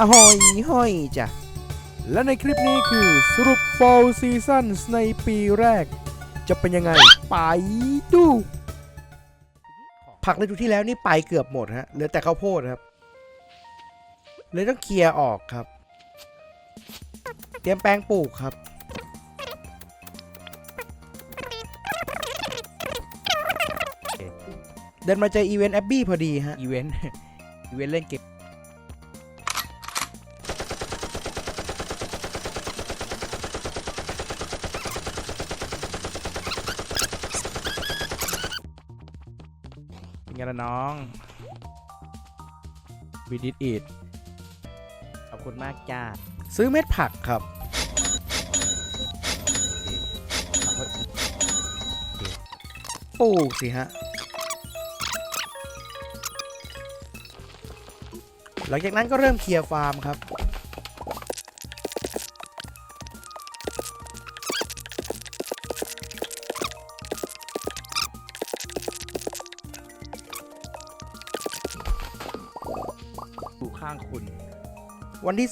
อะหอยห้อยจ้ะ และในคลิปนี้คือสรุป Fall Seasons ในปีแรก จะเป็นยังไง ไปดู ผักฤดูที่แล้วนี่ไปเกือบหมดฮะ เหลือแต่ข้าวโพดครับ เลยต้องเคลียร์ออกครับ เตรียมแปลงปลูกครับเดินมาเจออีเวนต์แอบบี้พอดีฮะ อีเวนต์ อีเวนต์เล่นเกม ไงล่ะน้องบิดิ t อิดขอบคุณมากจ้าซื้อเม็ดผักครับ ปลูกสิฮะ หลังจากนั้นก็เริ่มเคลียร์ฟาร์มครับ คุณ วันที่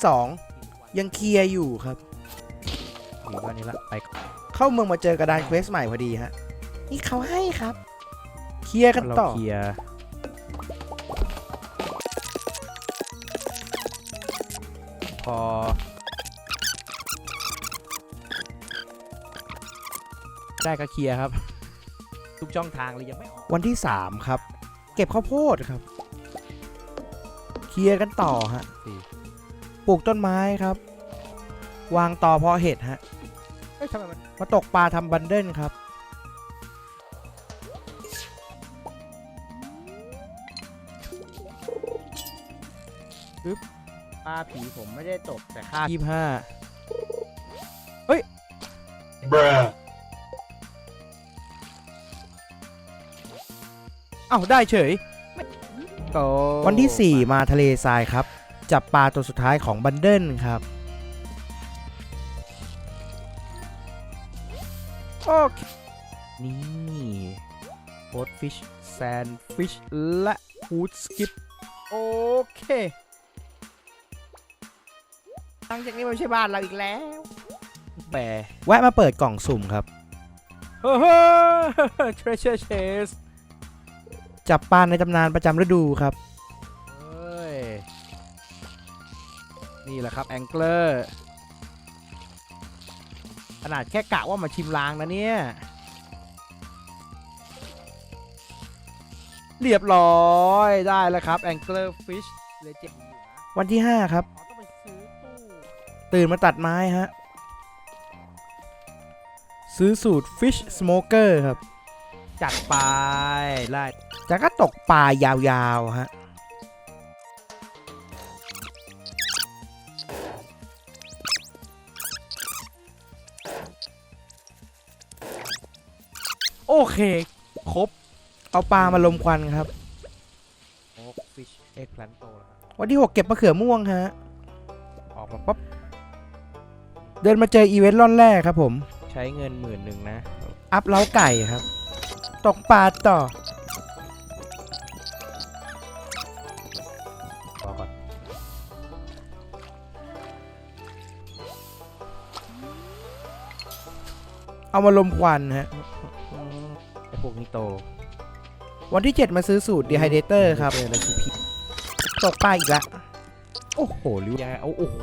2ยังเคลียร์อยู่ครับมีวันนี้ละไปก่อนเข้าเมืองมาเจอกระดานเควสใหม่พอดีฮะนี่เขาให้ครับ เคลียร์กันเราต่อเคลียร์พอได้ก็เคลียร์ครับ ทุกช่องทางเลยยังไม่ออกวันที่ 3 ครับ เก็บข้าวโพดครับ เคลียร์กันต่อฮะสี่ปลูกต้นไม้ครับ วางต่อเพาะเห็ดฮะเอ้ยทำไมมันมาตกปลาทำบันเดิลครับ ปลาผีผมไม่ได้ตกแต่ค่ายี่ห้า Bruh. เอ้าได้เฉย โตวันที่ 4 มาทะเลทรายครับ จับปลาตัวสุดท้ายของบันเดิลครับ โอเค นี่โคดฟิชแซนฟิชและฮูดสกิปโอเคหลังจากนี้ไม่ใช่บ้านเราอีกแล้วแปรแวะมาเปิดกล่องสุ่มครับ เฮ้ treasure chest จับปลาในตำนานประจำฤดูครับเฮ้ย นี่แหละครับแองเกอร์ขนาดแค่กะว่ามาชิมลางนะเนี่ย เรียบร้อยได้แล้วครับแองเกอร์ฟิชเลยเจ็บอยู่นะวันที่ 5 ครับ อ๋อต้องไปซื้อตู้ตื่นมาตัดไม้ฮะ ซื้อสูตร Fish Smoker ครับ จัดไปไล่จากก็ตกปลายาวๆฮะโอเค ครบ เอาปลามาลมควันครับโอ้ฟิชเอ็กแพลนโตแล้วครับวันที่ 6 เก็บมะเขือม่วงฮะ ออกมาปั๊บ เดินมาเจออีเวนต์ร่อนแรกครับผม ใช้เงินหมื่นหนึ่งนะ อัพเล้าไก่ครับ ตกปลาต่อรอก่อนเอามาลมควันฮะ ไอพวกนี้โตวันที่ 7 มาซื้อสูตร Dehydrator ครับ เจอแล้วสิพี่ตกปลาอีกแล้วโอ้โหริ้วยังไงเอาโอ้โห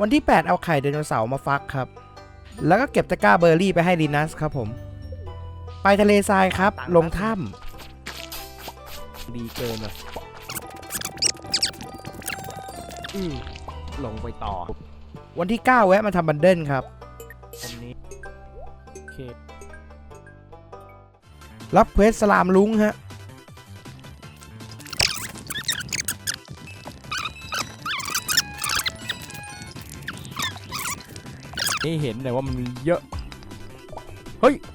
วันที่ 8 เอาไข่ไดโนเสาร์มาฟักครับ แล้วก็เก็บตะกร้าเบอร์รี่ไปให้ลีนัสครับผม ไปทะเลทรายครับ ลงถ้ดีเกินอะอือลงไปต่อำวันที่ 9 แวะมาทำบันเดิลครับอันนี้โอเครับเควสสลามลุงฮะนี่เห็นแต่ว่ามันเยอะ Oh yeah.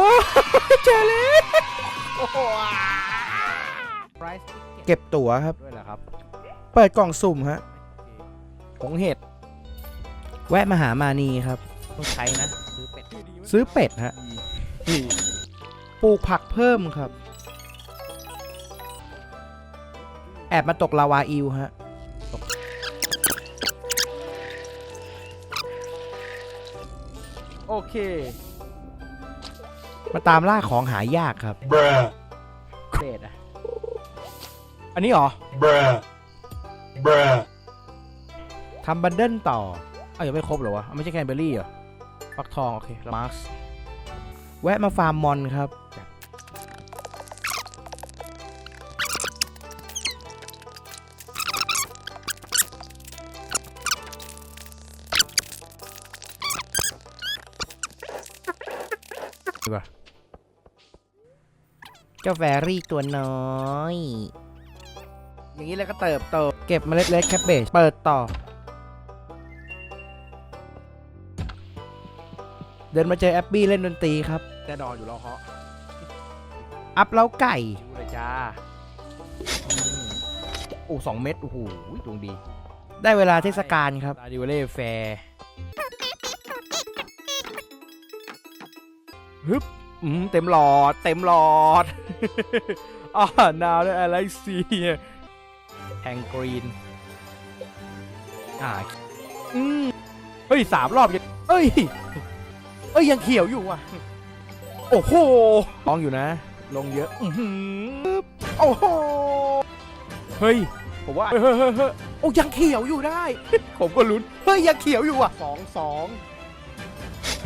เฮ้ยเจอเลยไพรส์เก็บตั๋วครับ ด้วยเหรอครับเปิดกล่องสุ่มฮะผงเห็ด แวะมาหามานีครับ ต้องใช้นะซื้อเป็ดซื้อเป็ดฮะปลูกผักเพิ่มครับ แอบมาตกลาวาอิวฮะตกโอเค มาตามล่าของหายากครับ bruh, เบสอะอันนี้เหรอ bruh, bruh, ทำบันเดิลต่อเอ้ายังไม่ครบเหรอวะอ้าวไม่ใช่แคนเบอรี่เหรอฟักทอง โอเคมาร์คแวะมาฟาร์มมอนครับ ดีกว่า เจ้าแฟรี่ตัวน้อย อย่างนี้แล้วก็เติบโต เก็บเมล็ดเล็ดแคปเบจเปิดต่อ เดินมาเจอแอปปี้เล่นดนตรีครับ แต่นอนอยู่รอเคาะอัพเล้าไก่ดูเลยจ้าอืมโอ้สองเม็ดโอ้โหดวงดี ได้เวลาเทศกาลครับดิวเล่แฟร์ฮึบ อืมเต็มหลอด เต็มหลอดอ่านาวด้วยอะไรซีแฮงกรีน อ่า อืมเฮ้ยสามรอบยังเอ้ย เอ้ย ยังเขียวอยู่อะ โอ้โหลองอยู่นะ ลงเยอะ อือหือโอ้โห เฮ้ย ผมว่าเฮ้ยเฮ้ยเฮ้ยเฮ้ยโอ้ยังเขียวอยู่ได้ ผมก็ลุ้น เฮ้ย ยังเขียวอยู่อะสองสอง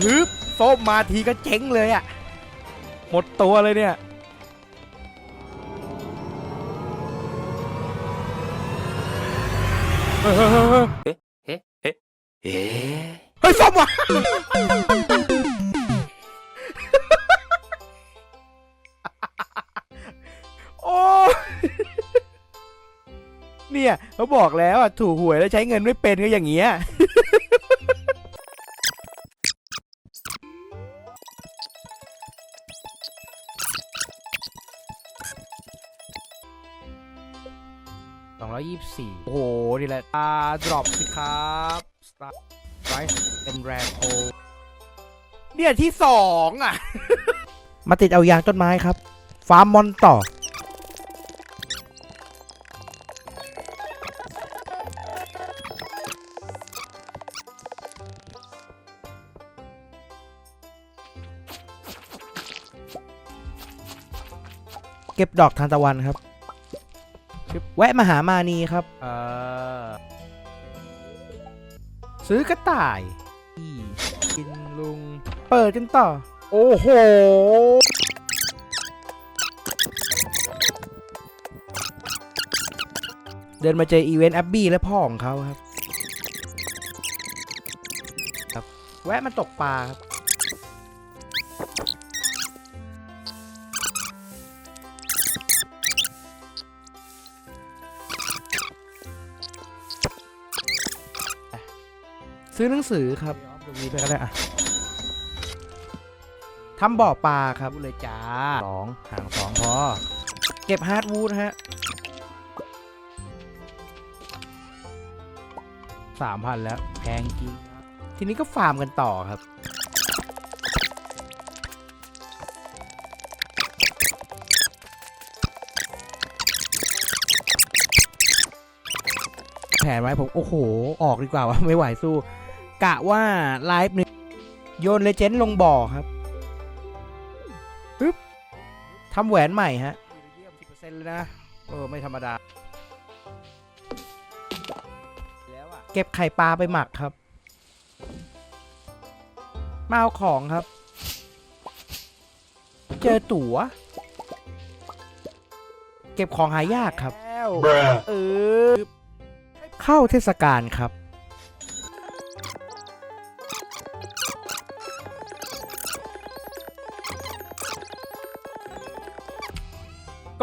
ฮึบส้มมาทีก็เจ๊งเลยอะ หมดตัวเลยเนี่ย เฮ้ยเฮ้ยเฮ้ยเฮ้ยเฮ้ยส้มว่ะโอ้เนี่ยเขาบอกแล้วอะถูกหวยแล้วใช้เงินไม่เป็นก็อย่างเงี้ย สองร้อยยี่สิบสี่โอ้โห นี่แหละอ่าดรอปสิครับสตาร์ไรเป็นแรโคเนี่ยที่สองอะ มาติดเอายางต้นไม้ครับ ฟาร์มมอนต่อ เก็บดอกทานตะวันครับ แวะมาหามานีครับ เออ ซื้อกระต่ายกินลุง เปิดกันต่อ โอ้โห เดินมาเจออีเวนต์แอบบี้และพ่อของเขาครับ ครับ แวะมาตกปลาครับ ซื้อหนังสือครับดูวีไปก็ได้อะทำบ่อปลาครับเลยจ้าสองห่างสองพอ เก็บฮาร์ดวูดฮะสามพันแล้ว แพงจริงทีนี้ก็ฟาร์มกันต่อครับ แผนไว้ผม โอ้โห ออกดีกว่าวะไม่ไหวสู้ กะว่าไลฟ์หนึ่งโยนเลเจนด์ลงบ่อครับปึ๊บทำแหวนใหม่ฮะเยี่ยมสิบเปอร์เซ็นต์เลยนะเออไม่ธรรมดา เก็บไข่ปลาไปหมักครับ มาเอาของครับ เจอตั๋ว เก็บของหายากครับ bruh, เออ เข้าเทศกาลครับ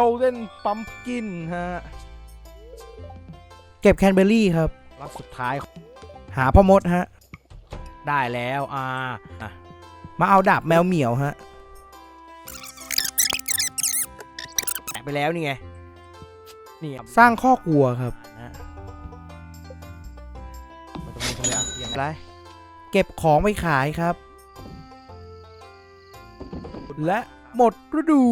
Golden Pumpkin ฮะ เก็บแคนเบอร์รี่ครับ รอบสุดท้าย หาพ่อมดฮะ ได้แล้ว อ่าอะมาเอาดาบแมวเหมียวฮะแตะไปแล้วนี่ไง นี่สร้างข้อกวัวครับ นะมาตรงนี้ตรงนี้อะยังไร เก็บของไปขายครับ และหมดฤดู